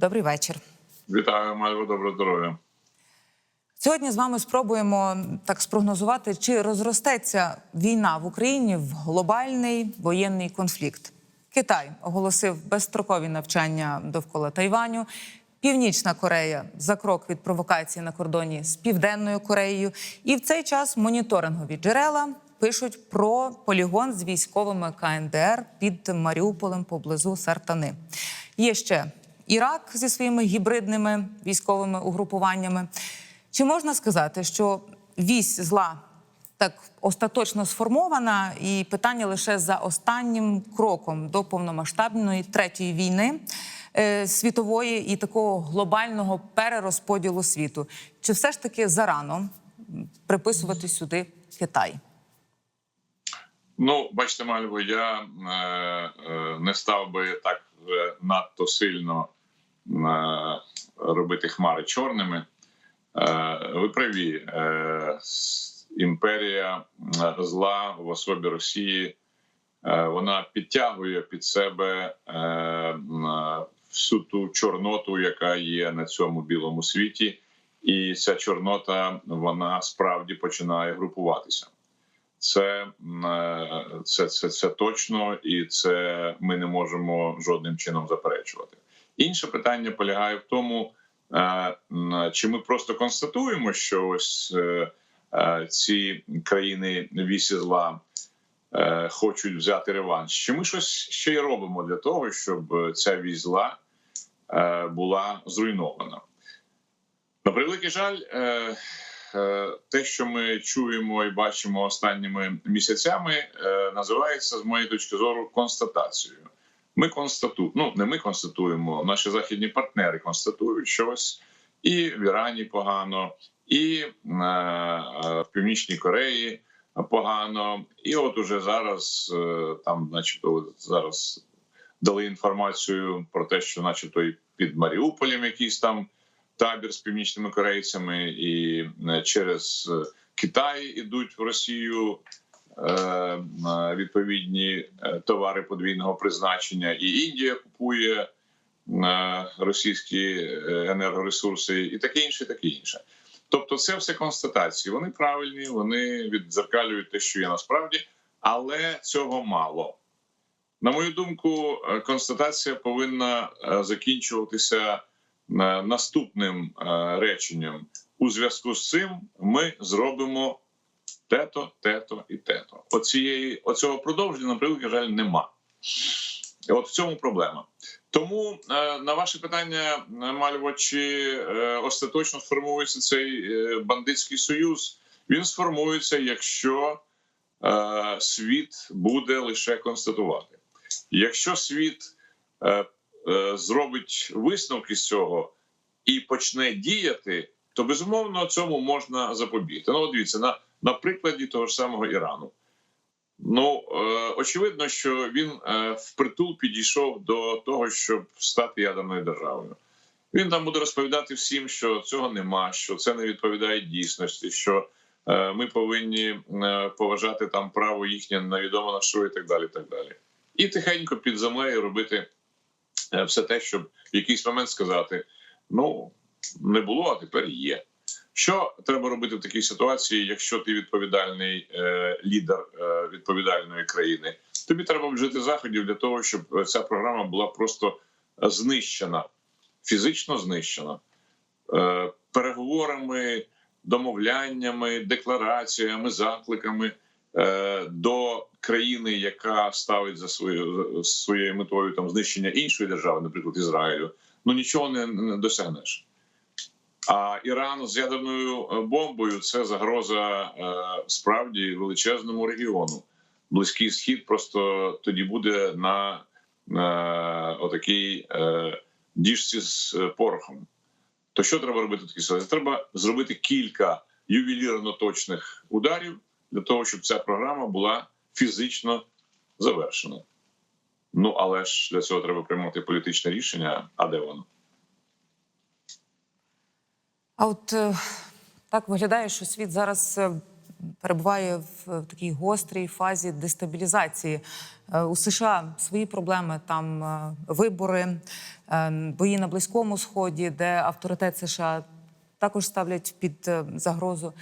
Добрий вечір. Вітаю, Мальво, доброго здоров'я. Сьогодні з вами спробуємо так спрогнозувати, чи розростеться війна в Україні в глобальний воєнний конфлікт. Китай оголосив безстрокові навчання довкола Тайваню. Північна Корея за крок від провокації на кордоні з Південною Кореєю. І в цей час моніторингові джерела пишуть про полігон з військовими КНДР під Маріуполем поблизу Сартани. Є ще Ірак зі своїми гібридними військовими угрупуваннями. Чи можна сказати, що вісь зла так остаточно сформована, і питання лише за останнім кроком до повномасштабної третьої війни е, світової і такого глобального перерозподілу світу? Чи все ж таки зарано приписувати сюди Китай? Ну, бачите, Мальво, я е, е, не став би так надто сильно робити хмари чорними. Е, ви праві, е, імперія е, зла в особі Росії. Вона підтягує під себе всю ту чорноту, яка є на цьому білому світі, і ця чорнота вона справді починає групуватися. Це, це, це, це точно, і це ми не можемо жодним чином заперечувати. Інше питання полягає в тому, е, чи ми просто констатуємо, що ось е, е, ці країни вісі зла хочуть взяти реванш. Чи ми щось ще й робимо для того, щоб ця вісь зла була зруйнована? На превеликий жаль, те, що ми чуємо і бачимо останніми місяцями, називається з моєї точки зору констатацією. Ми констатуємо, ну не ми констатуємо, наші західні партнери констатують, що ось і в Ірані погано, і е, в Північній Кореї погано. І от уже зараз е, там, начебто, зараз дали інформацію про те, що, начебто, і під Маріуполем якийсь там табір з північними корейцями, і е, через Китай ідуть в Росію відповідні е, товари подвійного призначення, і Індія купує е, російські е, енергоресурси, і таке інше, таке інше. Тобто, це все констатації. Вони правильні, вони віддзеркалюють те, що є насправді, але цього мало. На мою думку, е, констатація повинна е, закінчуватися е, наступним е, реченням. У зв'язку з цим ми зробимо тето, тето і тето. Оцієї оцього продовження, на превеликий жаль, нема. І От в цьому проблема. Тому е, на ваше питання, е, Мальво, чи е, остаточно сформується цей бандитський союз? Він сформується, якщо світ буде лише констатувати. Якщо світ зробить висновки з цього і почне діяти, то безумовно цьому можна запобігти. Ну, от дивіться, на, на прикладі того ж самого Ірану. Ну е, очевидно, що він е, впритул підійшов до того, щоб стати ядерною державою. Він там буде розповідати всім, що цього нема, що це не відповідає дійсності, що е, ми повинні поважати там право їхнє на відомо на що і так далі. І так далі. І тихенько під землею робити все те, щоб в якийсь момент сказати: ну не було, а тепер є. Що треба робити в такій ситуації, якщо ти відповідальний е, лідер е, відповідальної країни? Тобі треба вжити заходів для того, щоб ця програма була просто знищена, фізично знищена е, переговорами, домовляннями, деклараціями, закликами е, до країни, яка ставить за свою своєю метою там знищення іншої держави, наприклад, Ізраїлю. Ну нічого не, не досягнеш. А Іран з ядерною е, бомбою це загроза е, справді величезному регіону. Близький схід просто тоді буде на, на отакій е, діжці з е, порохом. То що треба робити в такій ситуації? Треба зробити кілька ювелірно точних ударів для того, щоб ця програма була фізично завершена. Ну але ж для цього треба приймати політичне рішення. А де воно? А от е, так виглядає, що світ зараз е, перебуває в такій гострій фазі дестабілізації. Е, У США свої проблеми, там е, вибори, е, бої на Близькому Сході, де авторитет США також ставлять під е, загрозу.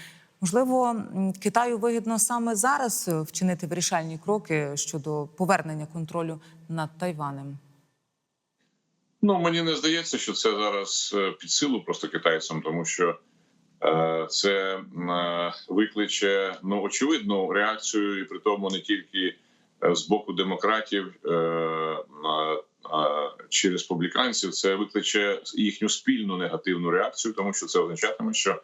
Можливо, Китаю вигідно саме зараз е, вчинити вирішальні кроки щодо повернення контролю над Тайванем. Ну мені не здається, що це зараз е, під силу просто китайцям, тому що е, це е, викличе ну очевидну реакцію, і при тому не тільки е, з боку демократів е, е, чи республіканців, це викличе їхню спільну негативну реакцію, тому що це означатиме, що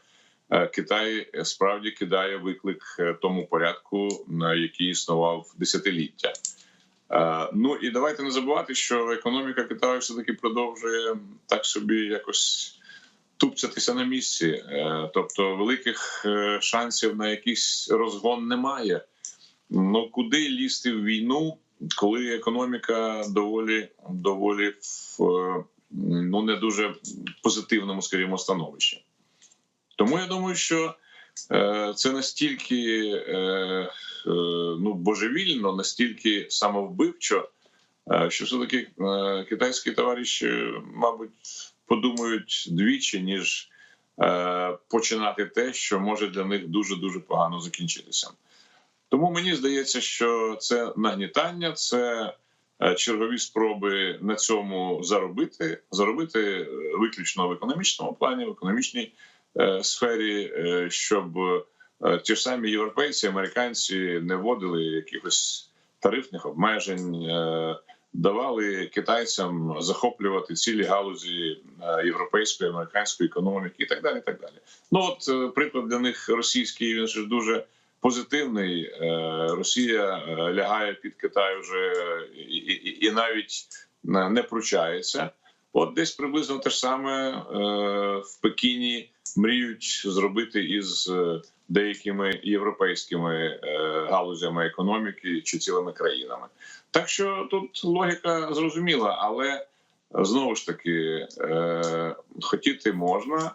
е, Китай справді кидає виклик тому порядку, на який існував десятиліття. Е, Ну і давайте не забувати, що економіка Китаю все таки продовжує так собі якось тупцятися на місці. Е, Тобто великих е, шансів на якийсь розгон немає. Ну куди лізти в війну, коли економіка доволі доволі в ну не дуже позитивному, скажімо, становищі. Тому я думаю, що це настільки е, е, ну божевільно, настільки самовбивчо, е, що все таки е, китайські товариші, мабуть, подумають двічі, ніж е, починати те, що може для них дуже дуже погано закінчитися. Тому мені здається, що це нагнітання, це е, чергові спроби на цьому заробити, заробити е, виключно в економічному плані, в економічній е, сфері, е, щоб е, ті ж самі європейці, американці не вводили якихось тарифних обмежень, е, давали китайцям захоплювати цілі галузі е, європейської, американської економіки і так далі. І так далі. Ну от е, приклад для них російський він ж дуже позитивний. Е, Росія е, лягає під Китай вже і, і, і навіть е, не пручається. От десь приблизно те ж саме е, в Пекіні мріють зробити із е, деякими європейськими е, галузями економіки чи цілими країнами. Так що тут логіка зрозуміла, але знову ж таки е, хотіти можна,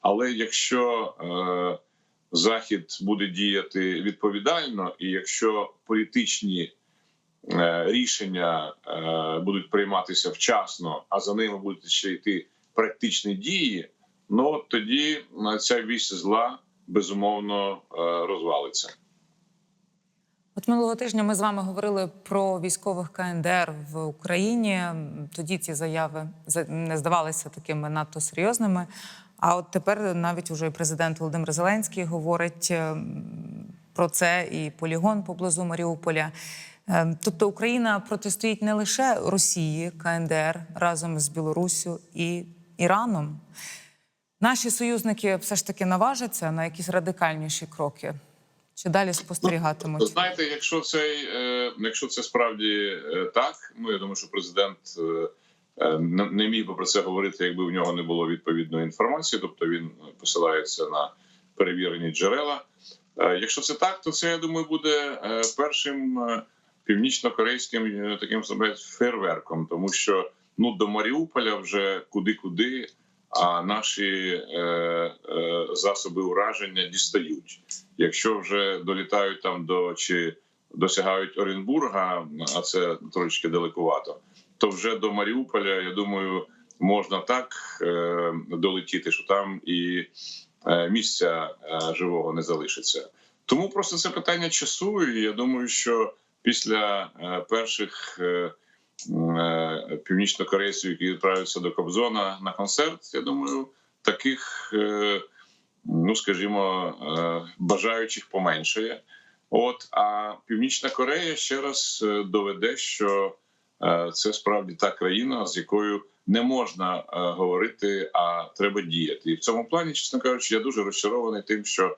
але якщо е, Захід буде діяти відповідально, і якщо політичні рішення е, будуть прийматися вчасно, а за ними будуть ще йти практичні дії, ну тоді е, ця вісь зла безумовно е, розвалиться. От минулого тижня ми з вами говорили про військових КНДР в Україні. Тоді ці заяви за- не здавалися такими надто серйозними. А от тепер навіть уже президент Володимир Зеленський говорить ем, про це і полігон поблизу Маріуполя. Ем, Тобто Україна протистоїть не лише Росії, КНДР разом з Білоруссю і Іраном. Наші союзники все ж таки наважаться на якісь радикальніші кроки. Чи далі спостерігатимуть? Знаєте, якщо цей, е, якщо це справді е, так, ну я думаю, що президент е, е, не міг би про це говорити, якби в нього не було відповідної інформації, тобто він посилається на перевірені джерела. Е, Якщо це так, то це я думаю буде е, першим е, північно-корейським е, таким себе фейерверком, тому що ну до Маріуполя вже куди-куди. А наші е, е, засоби ураження дістають. Якщо вже долітають там до чи досягають Оренбурга, а це трошечки далекувато, то вже до Маріуполя, я думаю, можна так е, долетіти, що там і е, місця е, живого не залишиться. Тому просто це питання часу. І я думаю, що після е, перших е, е, північнокорейців, які відправляються до Кобзона на концерт, я думаю, таких, ну скажімо, бажаючих поменшає. От а Північна Корея ще раз доведе, що це справді та країна, з якою не можна говорити, а треба діяти. І в цьому плані, чесно кажучи, я дуже розчарований тим, що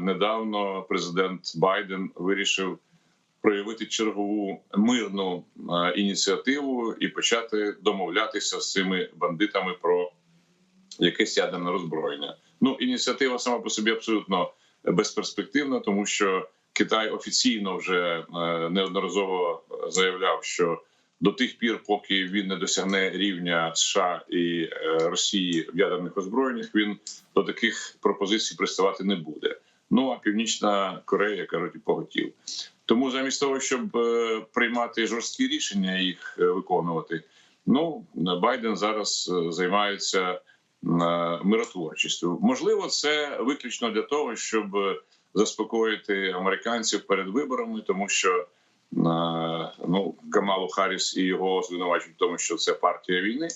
недавно президент Байден вирішив проявити чергову мирну ініціативу і почати домовлятися з цими бандитами про якесь ядерне роззброєння. Ну, ініціатива сама по собі абсолютно безперспективна, тому що Китай офіційно вже неодноразово заявляв, що до тих пір, поки він не досягне рівня США і е, Росії в ядерних озброєннях, він до таких пропозицій приставати не буде. Ну а Північна Корея кажуть, поготів. Тому замість того, щоб е, приймати жорсткі рішення, їх е, виконувати, ну Байден зараз е, займається миротворчістю. Можливо, це виключно для того, щоб заспокоїти американців перед виборами, тому що ну Камалу Харріс і його звинувачують в тому, що це партія війни.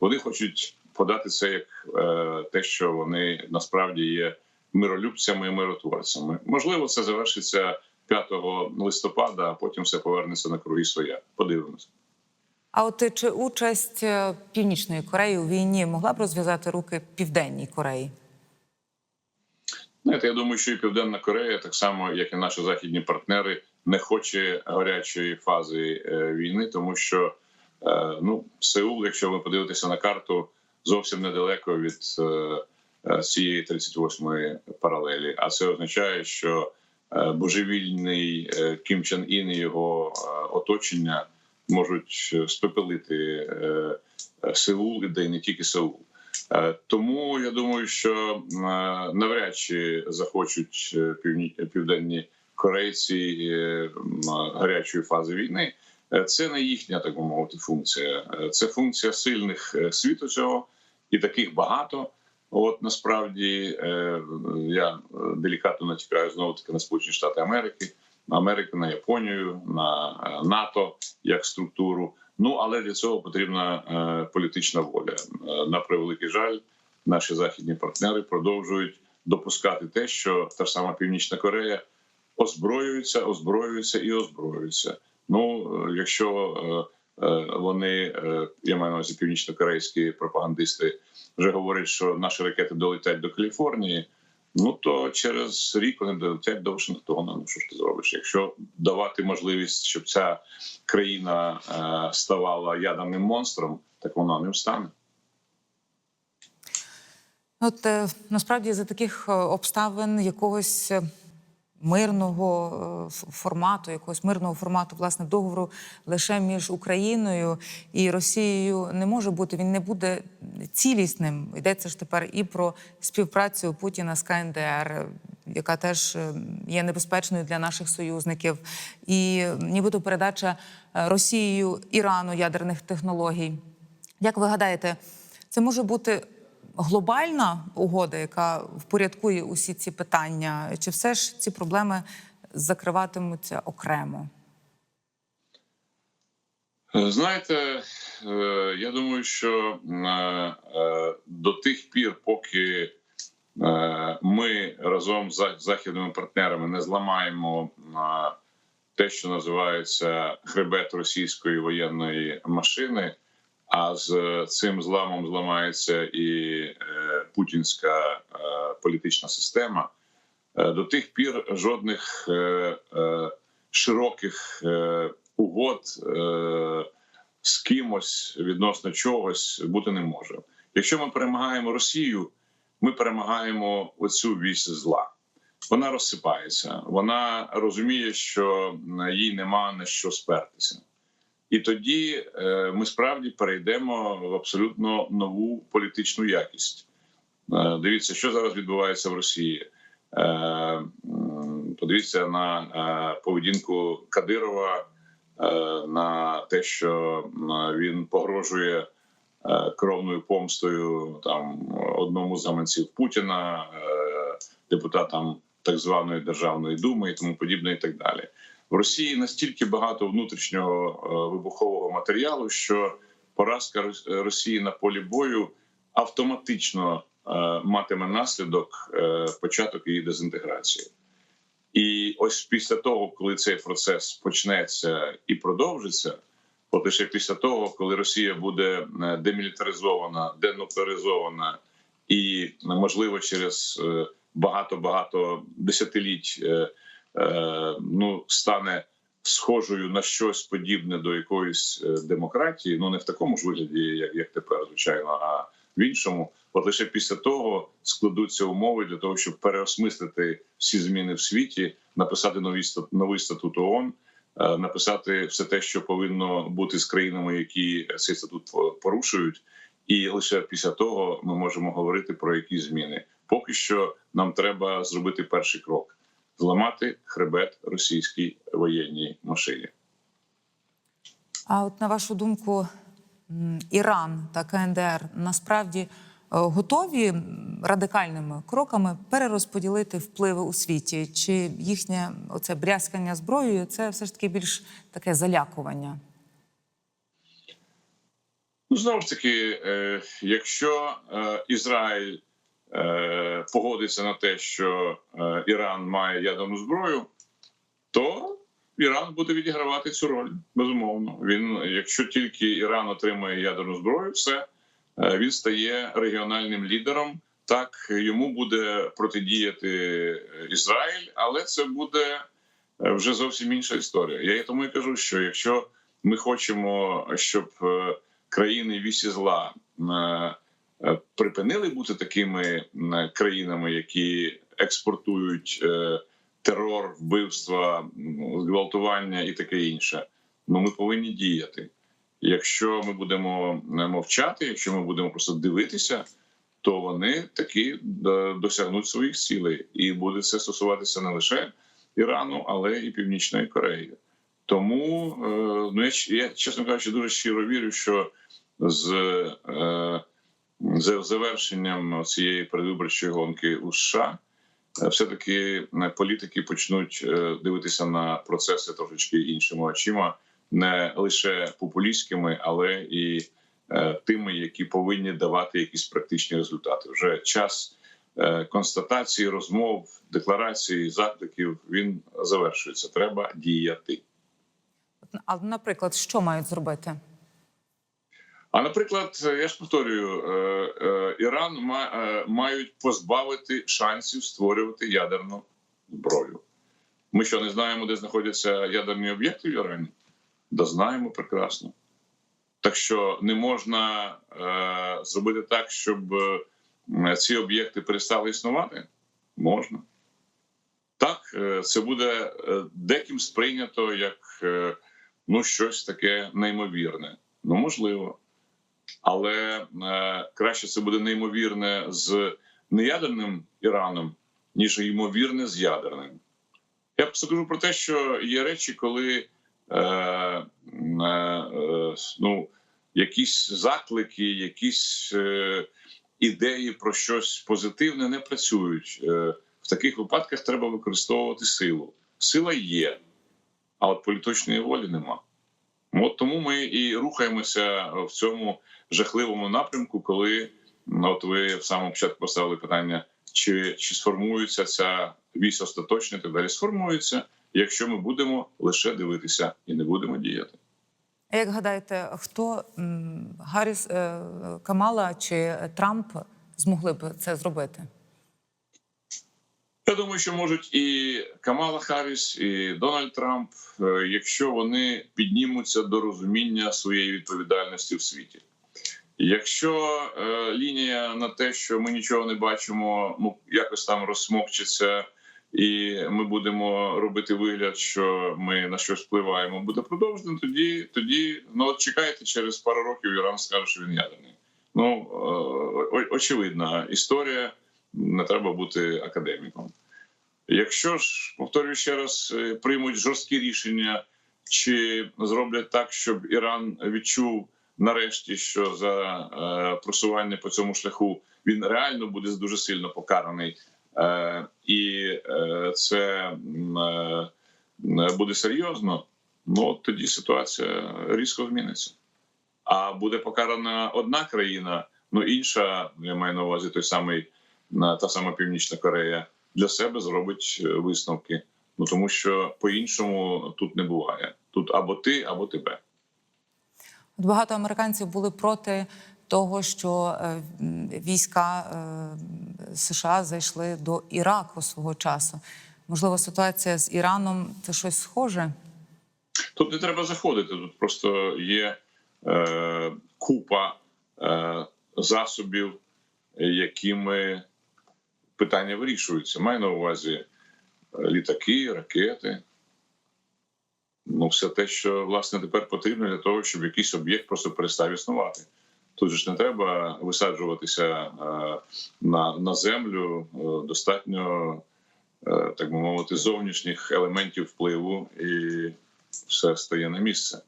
Вони хочуть подати це як те, що вони насправді є миролюбцями і миротворцями. Можливо, це завершиться 5 листопада, а потім все повернеться на круги своя. Подивимося. А от е, чи участь е, Північної Кореї у війні могла б розв'язати руки Південній Кореї? Знаєте, я думаю, що і Південна Корея, так само як і наші західні партнери, не хоче гарячої фази е, війни, тому що ну Сеул, якщо ви подивитеся на карту, зовсім недалеко від цієї 38-ї паралелі. А це означає, що божевільний е, Кім Чен Ін і його е, оточення можуть е, спепелити е, е, Сеул, де не тільки Сеул. Е, Тому я думаю, що е, навряд чи захочуть е, південні корейці е, гарячої фази війни. Е, Це не їхня, так би мовити, функція. Е, Це функція сильних е, світу цього, і таких багато. От насправді е, я е, делікатно натякаю знову таки на Сполучені Штати Америки, на Америку, на Японію, на е, НАТО як структуру. Ну але для цього потрібна політична воля. На превеликий жаль, наші західні партнери продовжують допускати те, що та ж сама Північна Корея озброюється, озброюється і озброюється. Ну якщо вони, е, я маю на увазі північно-корейські пропагандисти, вже говорять, що наші ракети долетять до Каліфорнії. Ну то через рік вони долетять до Вашингтона. Ну що ж ти зробиш? Якщо давати можливість, щоб ця країна е, ставала ядерним монстром, так вона не встане. От е, насправді за таких е, обставин якогось е, мирного е, формату, якогось мирного формату власне договору лише між Україною і Росією не може бути. Він не буде цілісним. Йдеться ж тепер і про співпрацю Путіна з КНДР, яка теж е, є небезпечною для наших союзників, і нібито передача е, Росією Ірану ядерних технологій. Як ви гадаєте, це може бути глобальна угода, яка впорядкує усі ці питання, чи все ж ці проблеми закриватимуться окремо? Е, Знаєте, е, я думаю, що е, до тих пір, поки ми разом з західними партнерами не зламаємо те, що називається хребет російської воєнної машини, а з цим зламом зламається і е, путінська е, політична система. Е, До тих пір жодних е, е, широких е, угод е, з кимось відносно чогось бути не може. Якщо ми перемагаємо Росію, ми перемагаємо оцю вісь зла. Вона розсипається, вона розуміє, що їй нема на що спертися. І тоді е, ми справді перейдемо в абсолютно нову політичну якість. Е, дивіться, що зараз відбувається в Росії. Е, подивіться на поведінку Кадирова, на те, що він погрожує кровною помстою там одному з гаманців Путіна, депутатам так званої державної думи і тому подібне, і так далі. В Росії настільки багато внутрішнього е, вибухового матеріалу, що поразка Рос- Росії на полі бою автоматично е, матиме наслідок е, початок її дезінтеграції. І ось після того, коли цей процес почнеться і продовжиться, от лише після того, коли Росія буде демілітаризована, денуклеаризована і можливо через е, багато-багато десятиліть ну стане схожою на щось подібне до якоїсь е, демократії, ну не в такому ж вигляді, як, як тепер, звичайно, а в іншому. От лише після того складуться умови для того, щоб переосмислити всі зміни в світі, написати стат- новий статут ООН, е, написати все те, що повинно бути з країнами, які цей статут порушують, і лише після того ми можемо говорити про якісь зміни. Поки що нам треба зробити перший крок: зламати хребет російській воєнній машині. А от на вашу думку, Іран та КНДР насправді е, готові радикальними кроками перерозподілити впливи у світі? Чи їхнє оце брязкання зброєю це все ж таки більш таке залякування? Ну, знову ж таки, е, якщо е, Ізраїль погодиться на те, що е, Іран має ядерну зброю, то Іран буде відігравати цю роль. Безумовно. Він, якщо тільки Іран отримає ядерну зброю, все е, він стає регіональним лідером. Так йому буде протидіяти Ізраїль, але це буде е, вже зовсім інша історія. Я тому і кажу, що якщо ми хочемо, щоб е, країни вісі зла е, е, припинили бути такими країнами, які експортують е, терор, вбивства, зґвалтування і таке інше. Ну ми повинні діяти. Якщо ми будемо е, мовчати, якщо ми будемо просто дивитися, то вони таки е, досягнуть своїх цілей, і буде це стосуватися не лише Ірану, але і Північної Кореї. Тому е, ну я, я чесно кажучи, дуже щиро вірю, що з, е, з завершенням цієї передвиборчої гонки у США е, все-таки е, політики почнуть е, дивитися на процеси трошечки іншими очима, не лише популістськими, але і тими, які повинні давати якісь практичні результати. Вже час констатації, розмов, декларацій, закликів він завершується. Треба діяти. А наприклад, що мають зробити? А наприклад, я ж повторюю, е, е, Іран е, мають позбавити шансів створювати ядерну зброю. Ми що не знаємо, де знаходяться ядерні об'єкти в Ірані? Да знаємо прекрасно. Так що не можна зробити так, щоб ці об'єкти перестали існувати? Можна. Так, це буде деким сприйнято як ну, щось таке неймовірне. Ну, можливо. Але е, краще це буде неймовірне з неядерним Іраном, ніж ймовірне з ядерним. Я просто кажу про те, що є речі, коли е, е, е, ну, якісь заклики, якісь е, ідеї про щось позитивне не працюють. Е, в таких випадках треба використовувати силу. Сила є, а от політичної волі нема. От тому ми і рухаємося в цьому жахливому напрямку, коли от ви в самому початку поставили питання, чи, чи сформується ця вісь остаточно і так далі. Сформується, якщо ми будемо лише дивитися і не будемо діяти. Як гадаєте, хто Гарріс е, Камала чи Трамп змогли б це зробити? Я думаю, що можуть і Камала Харріс, і Дональд Трамп, е, якщо вони піднімуться до розуміння своєї відповідальності в світі. Якщо е, лінія на те, що ми нічого не бачимо, ну якось там розсмокчеться, і ми будемо робити вигляд, що ми на щось впливаємо, буде продовжено, тоді тоді ну от чекайте, через пару років Іран скаже, що він ядерний. Ну е, очевидна історія. Не треба бути академіком. Якщо ж повторюю ще раз, е, приймуть жорсткі рішення, чи зроблять так, щоб Іран відчув нарешті, що за е, просування по цьому шляху він реально буде дуже сильно покараний, е, і це буде серйозно, ну от тоді ситуація різко зміниться. А буде покарана одна країна, ну інша, я маю на увазі той самий та сама Північна Корея для себе зробить е, висновки. Ну тому що по-іншому тут не буває. Тут або ти, або тебе. От багато американців були проти того, що е, війська е, США зайшли до Іраку свого часу. Можливо, ситуація з Іраном це щось схоже. Тут не треба заходити. Тут просто є е, купа е, засобів, якими питання вирішуються. Маю на увазі е, літаки, ракети. Ну, все те, що власне тепер потрібно для того, щоб якийсь об'єкт просто перестав існувати. Тут ж не треба висаджуватися е, на, на землю. Е, Достатньо, так би мовити, зовнішніх елементів впливу, і все стає на місце.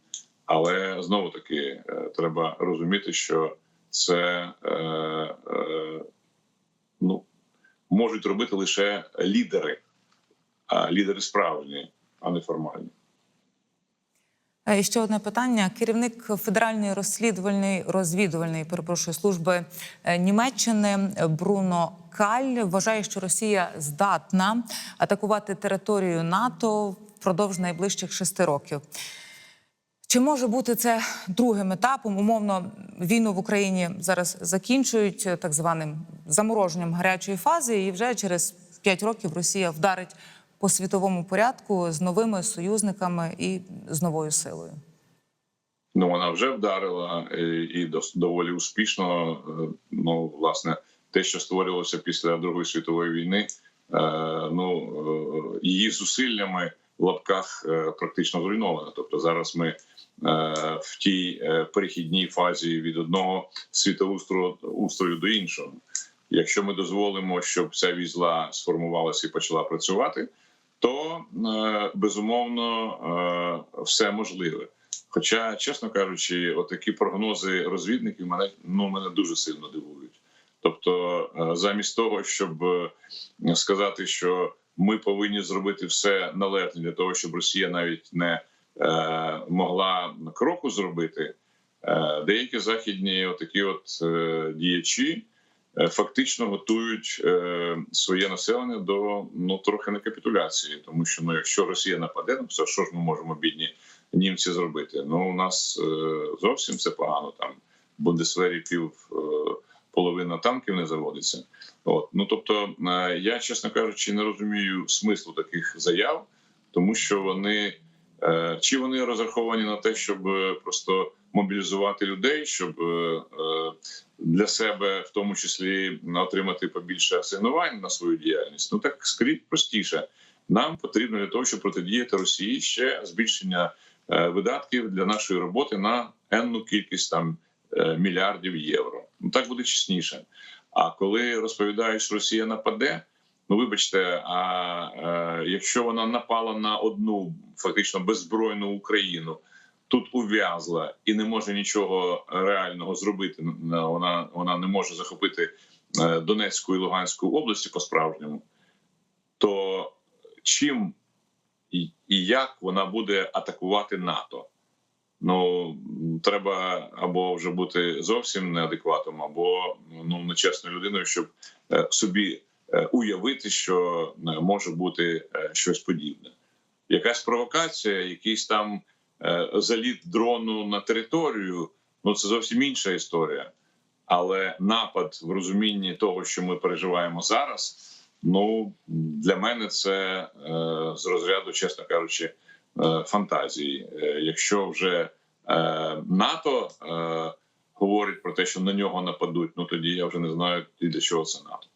Але знову таки треба розуміти, що це е, е, можуть робити лише лідери, а лідери справжні, а не формальні. І ще одне питання. Керівник Федеральної розслідувальної розвідувальної перепрошую служби е, Німеччини Бруно Каль вважає, що Росія здатна атакувати територію НАТО впродовж найближчих шести років. Чи може бути це другим етапом? Умовно, війну в Україні зараз закінчують е, так званим замороженням гарячої фази, і вже через п'ять років Росія вдарить по світовому порядку з новими союзниками і з новою силою. Ну вона вже вдарила і, і доволі успішно. Е, Ну, власне, те, що створювалося після Другої світової війни, е, ну е, її зусиллями в лапках е, практично зруйновано. Тобто зараз ми е, в тій е, перехідній фазі від одного світоустрою устрою до іншого. Якщо ми дозволимо, щоб ця візла сформувалася і почала працювати, то е, безумовно е, все можливе. Хоча, чесно кажучи, отакі прогнози розвідників мене ну мене дуже сильно дивують. Тобто, е, замість того, щоб сказати, що ми повинні зробити все належне для того, щоб Росія навіть не могла кроку зробити, деякі західні отакі от діячі фактично готують е, своє населення до ну трохи не капітуляції, тому що ну, якщо Росія нападе, ну все, що ж ми можемо бідні німці зробити? Ну у нас е, зовсім все погано. Там в Бундесвері пів е, половина танків не заводиться. От ну тобто, е, я чесно кажучи, не розумію смислу таких заяв, тому що вони е, чи вони розраховані на те, щоб е, просто мобілізувати людей, щоб е, е, для себе, в тому числі, отримати побільше асигнувань на свою діяльність. Ну так скажіть простіше. Нам потрібно для того, щоб протидіяти Росії ще збільшення е, видатків для нашої роботи на енну кількість там мільярдів євро. Ну так буде чесніше. А коли розповідають, що Росія нападе, ну вибачте, а е, якщо вона напала на одну фактично беззбройну Україну, тут ув'язла і не може нічого реального зробити. Вона вона не може захопити е, Донецьку і Луганську області по справжньому, то чим і, як вона буде атакувати НАТО? Ну треба або вже бути зовсім неадекватом, або ну нечесною людиною, щоб е, собі е, уявити, що е, може бути е, щось подібне. Якась провокація, якийсь там е, заліт дрону на територію. Ну це зовсім інша історія. Але напад в розумінні того, що ми переживаємо зараз, ну для мене це е, з розряду, чесно кажучи, е, фантазії. Е, якщо вже е, НАТО е, говорить про те, що на нього нападуть, ну тоді я вже не знаю і для чого це НАТО.